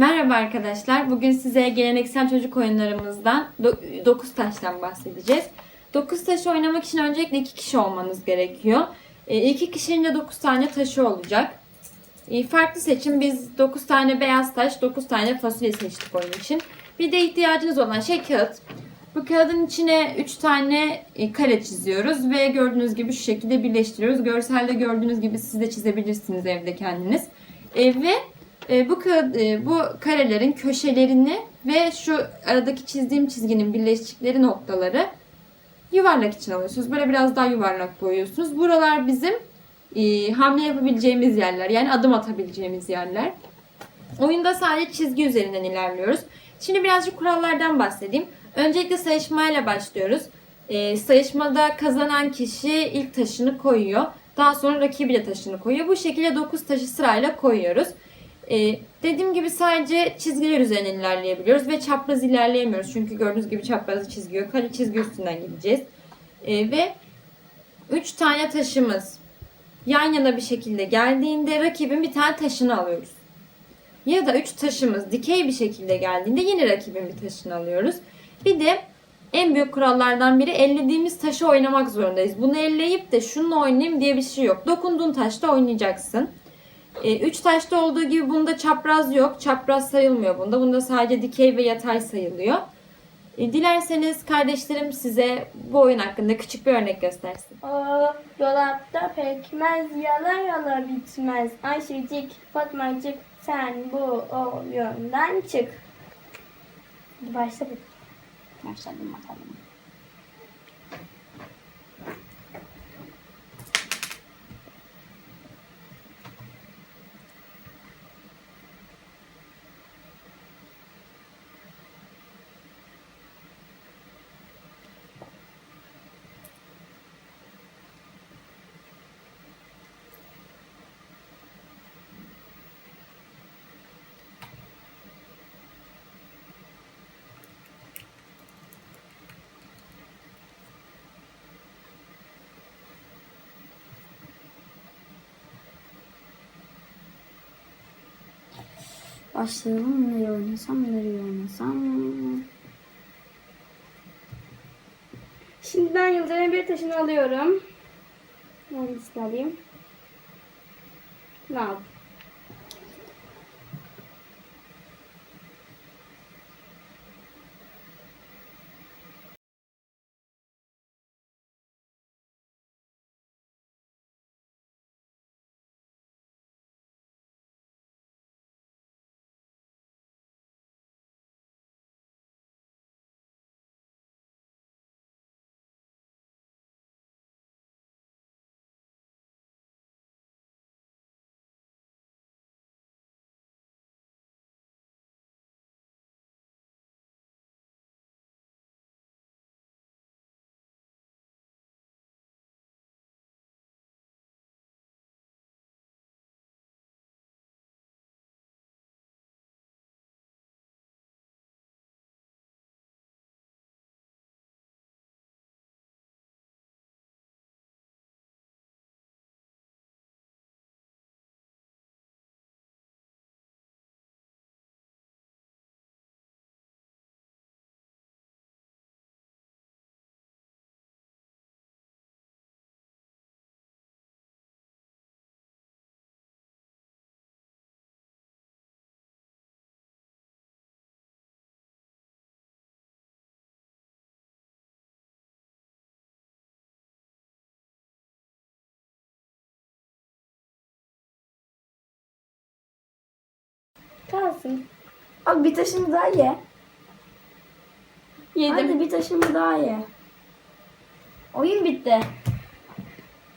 Merhaba arkadaşlar. Bugün size geleneksel çocuk oyunlarımızdan 9 taştan bahsedeceğiz. 9 taş oynamak için öncelikle 2 kişi olmanız gerekiyor. 2 kişinin de 9 tane taşı olacak. E, Farklı seçim biz 9 tane beyaz taş, 9 tane fasulye seçtik oyun için. Bir de ihtiyacınız olan şey kağıt. Bu kağıdın içine 3 tane e, kare çiziyoruz ve gördüğünüz gibi şu şekilde birleştiriyoruz. Görselde gördüğünüz gibi siz de çizebilirsiniz evde kendiniz. E, ve e, bu e, bu karelerin köşelerini ve şu aradaki çizdiğim çizginin birleştikleri noktaları yuvarlak için alıyorsunuz. Böyle biraz daha yuvarlak boyuyorsunuz. Buralar bizim e, hamle yapabileceğimiz yerler. Yani adım atabileceğimiz yerler. Oyunda sadece çizgi üzerinden ilerliyoruz. Şimdi birazcık kurallardan bahsedeyim. Öncelikle sayışmayla başlıyoruz. E, sayışmada kazanan kişi ilk taşını koyuyor. Daha sonra rakibi de taşını koyuyor. Bu şekilde 9 taşı sırayla koyuyoruz. Ee, dediğim gibi sadece çizgiler üzerinden ilerleyebiliyoruz ve çapraz ilerleyemiyoruz. Çünkü gördüğünüz gibi çapraz çizgi yok. Hadi çizgi üstünden gideceğiz. Ee, ve 3 tane taşımız yan yana bir şekilde geldiğinde rakibin bir tane taşını alıyoruz. Ya da 3 taşımız dikey bir şekilde geldiğinde yine rakibin bir taşını alıyoruz. Bir de en büyük kurallardan biri ellediğimiz taşı oynamak zorundayız. Bunu elleyip de şununla oynayayım diye bir şey yok. Dokunduğun taşta oynayacaksın. E, üç taşta olduğu gibi bunda çapraz yok. Çapraz sayılmıyor bunda. Bunda sadece dikey ve yatay sayılıyor. E, dilerseniz kardeşlerim size bu oyun hakkında küçük bir örnek göstersin. O dolapta pekmez yala yala bitmez. Ayşecik, Fatmacık sen bu oyundan çık. Hadi başla bir. Başladım bakalım. Başlayalım. Nereye oynasam, nereye oynasam. Şimdi ben Yıldırım bir taşını alıyorum. Hangisini alayım? Ne al? Kalsın. Abi bir taşımı daha ye. Yedim. Hadi bir taşımı daha ye. Oyun bitti.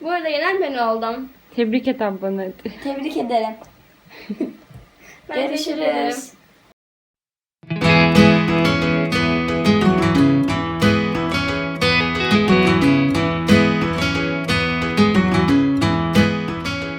Bu arada yenen ben oldum. Tebrik et ablanı. Tebrik ederim. Görüşürüz.